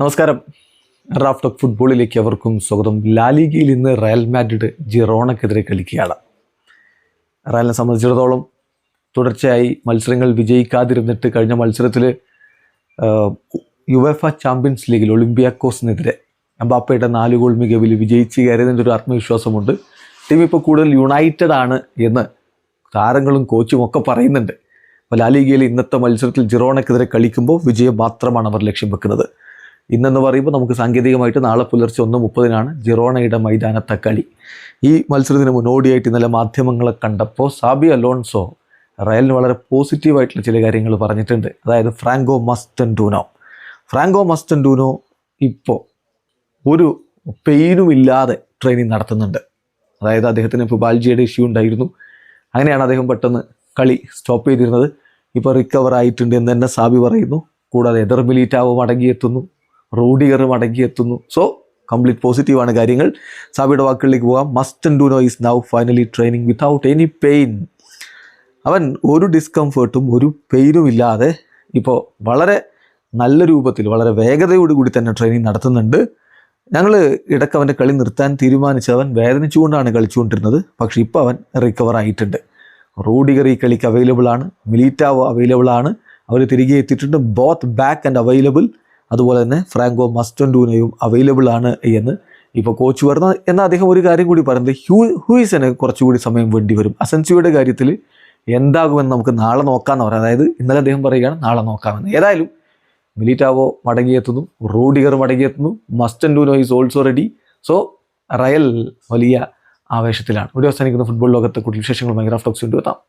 നമസ്കാരം. Raf talk ഫുട്ബോളിലേക്ക് അവർക്കും സ്വാഗതം. ലാലിഗയിൽ ഇന്ന് റയൽ മാഡ്രിഡ് ജിറോണക്കെതിരെ കളിക്കുകയാണ്. റയലിനെ സംബന്ധിച്ചിടത്തോളം തുടർച്ചയായി മത്സരങ്ങൾ വിജയിക്കാതിരുന്നിട്ട് കഴിഞ്ഞ മത്സരത്തിൽ യുവഫ ചാമ്പ്യൻസ് ലീഗിൽ ഒളിമ്പിയാക്കോസിനെതിരെ അമ്പാപ്പയുടെ നാല് ഗോൾ മികവിൽ വിജയിച്ച് കയറിയതിന്റെ ഒരു ആത്മവിശ്വാസമുണ്ട്. ടീം ഇപ്പോൾ കൂടുതൽ യുണൈറ്റഡ് ആണ് എന്ന് താരങ്ങളും കോച്ചും ഒക്കെ പറയുന്നുണ്ട്. അപ്പോൾ ലാലിഗയിൽ ഇന്നത്തെ മത്സരത്തിൽ ജിറോണക്കെതിരെ കളിക്കുമ്പോൾ വിജയം മാത്രമാണ് അവർ ലക്ഷ്യം വെക്കുന്നത്. ഇന്നെന്ന് പറയുമ്പോൾ നമുക്ക് സാങ്കേതികമായിട്ട് നാളെ പുലർച്ചെ ഒന്ന് മുപ്പതിനാണ് ജിറോണയുടെ മൈതാനത്തെ കളി. ഈ മത്സരത്തിന് മുന്നോടിയായിട്ട് ഇന്നലെ മാധ്യമങ്ങളെ കണ്ടപ്പോൾ സാബി അലോൺസോ റയലിന് വളരെ പോസിറ്റീവായിട്ടുള്ള ചില കാര്യങ്ങൾ പറഞ്ഞിട്ടുണ്ട്. അതായത് ഫ്രാങ്കോ മസ്റ്റൻഡൂനോ ഫ്രാങ്കോ മസ്റ്റൻഡൂനോ ഇപ്പോൾ ഒരു പെയിനും ഇല്ലാതെ ട്രെയിനിങ് നടത്തുന്നുണ്ട്. അതായത് അദ്ദേഹത്തിന് ഫുബാൽജിയുടെ ഇഷ്യൂ ഉണ്ടായിരുന്നു. അങ്ങനെയാണ് അദ്ദേഹം പെട്ടെന്ന് കളി സ്റ്റോപ്പ് ചെയ്തിരുന്നത്. ഇപ്പോൾ റിക്കവർ ആയിട്ടുണ്ട് എന്ന് തന്നെ സാബി പറയുന്നു. കൂടാതെ എതിർ മിലീറ്റാവും മടങ്ങിയെത്തുന്നു റൂഡിയർ മടങ്ങിയെത്തുന്നു സോ കംപ്ലീറ്റ് പോസിറ്റീവാണ് കാര്യങ്ങൾ. സാബിയുടെ വാക്കുകളിലേക്ക് പോകാം. Mastantuono is now finally training without any pain അവൻ ഒരു ഡിസ്കംഫേർട്ടും ഒരു പെയിനും ഇല്ലാതെ ഇപ്പോൾ വളരെ നല്ല രൂപത്തിൽ വളരെ വേഗതയോടുകൂടി തന്നെ ട്രെയിനിങ് നടത്തുന്നുണ്ട്. ഞങ്ങൾ ഇടയ്ക്ക് അവന്റെ കളി നിർത്താൻ തീരുമാനിച്ച് അവൻ വേദനിച്ചുകൊണ്ടാണ് കളിച്ചുകൊണ്ടിരുന്നത്. പക്ഷേ ഇപ്പോൾ അവൻ റിക്കവർ ആയിട്ടുണ്ട്. റൂഡിഗർ ഈ കളിക്ക് അവൈലബിൾ ആണ്. മിലീറ്റാവ് അവൈലബിൾ ആണ്. അവർ തിരികെ എത്തിയിട്ടുണ്ട്. ബോത്ത് ബാക്ക് ആൻഡ് അവൈലബിൾ അതുപോലെ തന്നെ ഫ്രാങ്കോ മസ്റ്റൻഡൂനയും അവൈലബിൾ ആണ് എന്ന് ഇപ്പോൾ കോച്ച് വരുന്ന എന്നാൽ അദ്ദേഹം ഒരു കാര്യം കൂടി പറയുന്നത്. ഹ്യൂ ഹൂയിസിന് കുറച്ചുകൂടി സമയം വേണ്ടി വരും. അസൻസിയുടെ കാര്യത്തിൽ എന്താകുമെന്ന് നമുക്ക് നാളെ നോക്കാമെന്ന് പറയാം. അതായത് ഇന്നലെ അദ്ദേഹം പറയുകയാണ് നാളെ നോക്കാമെന്ന്. ഏതായാലും മിലിറ്റാവോ മടങ്ങിയെത്തുന്നു Rudiger മടങ്ങിയെത്തുന്നു Mastantuono is also ready so Real വലിയ ആവേശത്തിലാണ്. ഇവിടെ അവസാനിക്കുന്ന ഫുട്ബോൾ ലോകത്തെ കൂടുതൽ വിശേഷങ്ങൾ മൈഗ്രാഫ് ടോക്സ് കൊണ്ടുവെത്താം